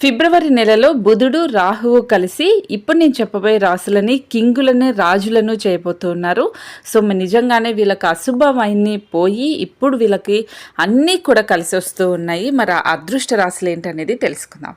ఫిబ్రవరి నెలలో బుధుడు రాహువు కలిసి ఇప్పుడు నేను చెప్పబోయే రాసులని కింగులని రాజులను చేయబోతున్నారు. సో నిజంగానే వీళ్ళకి అశుభమైంది పోయి ఇప్పుడు వీళ్ళకి అన్నీ కూడా కలిసి వస్తూ ఉన్నాయి. మరి అదృష్ట రాశులు ఏంటనేది తెలుసుకుందాం.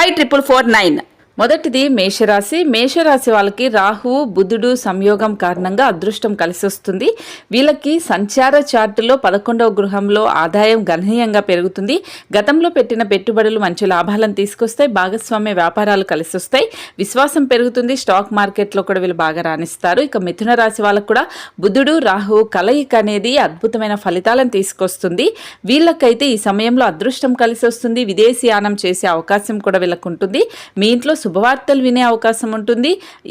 five triple four nine మొదటిది మేషరాశి. మేషరాశి వాళ్ళకి రాహువు బుధుడు సంయోగం కారణంగా అదృష్టం కలిసి వస్తుంది. వీళ్ళకి సంచార చార్టులో పదకొండవ గృహంలో ఆదాయం గణనీయంగా పెరుగుతుంది. గతంలో పెట్టిన పెట్టుబడులు మంచి లాభాలను తీసుకొస్తాయి. భాగస్వామ్య వ్యాపారాలు కలిసి వస్తాయి. విశ్వాసం పెరుగుతుంది. స్టాక్ మార్కెట్లో కూడా వీళ్ళు బాగా రాణిస్తారు. ఇక మిథున రాశి వాళ్ళకు కూడా బుధుడు రాహువు కలయిక అనేది అద్భుతమైన ఫలితాలను తీసుకొస్తుంది. వీళ్ళకైతే ఈ సమయంలో అదృష్టం కలిసి వస్తుంది. విదేశీయానం చేసే అవకాశం కూడా వీళ్ళకు ఉంటుంది. మీ ఇంట్లో శుభవార్తలు వినే అవకాశం ఉంటుంది.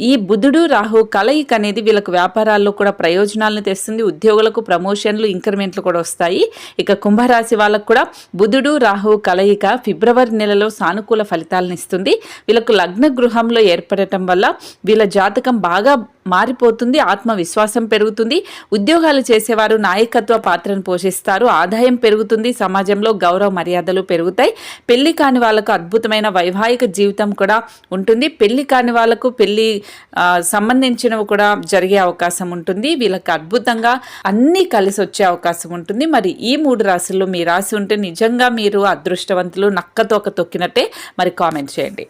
ఈ బుధుడు రాహు కలయిక అనేది వీళ్ళకు వ్యాపారాల్లో కూడా ప్రయోజనాలను తెస్తుంది. ఉద్యోగులకు ప్రమోషన్లు ఇంక్రిమెంట్లు కూడా వస్తాయి. ఇక కుంభరాశి వాళ్ళకు కూడా బుధుడు రాహు కలయిక ఫిబ్రవరి నెలలో సానుకూల ఫలితాలను ఇస్తుంది. వీళ్ళకు లగ్న గృహంలో ఏర్పడటం వల్ల వీళ్ళ జాతకం బాగా మారిపోతుంది ఆత్మవిశ్వాసం పెరుగుతుంది. ఉద్యోగాలు చేసేవారు నాయకత్వ పాత్రను పోషిస్తారు ఆదాయం పెరుగుతుంది సమాజంలో గౌరవ మర్యాదలు పెరుగుతాయి. పెళ్ళి కాని వాళ్ళకు అద్భుతమైన వైవాహిక జీవితం కూడా ఉంటుంది. పెళ్ళి కాని వాళ్ళకు పెళ్ళి సంబంధించినవి కూడా జరిగే అవకాశం ఉంటుంది. వీళ్ళకి అద్భుతంగా అన్నీ కలిసి వచ్చే అవకాశం ఉంటుంది. మరి ఈ మూడు రాశుల్లో మీ రాశి ఉంటే నిజంగా మీరు అదృష్టవంతులు నక్కతోక తొక్కినట్టే. మరి కామెంట్ చేయండి.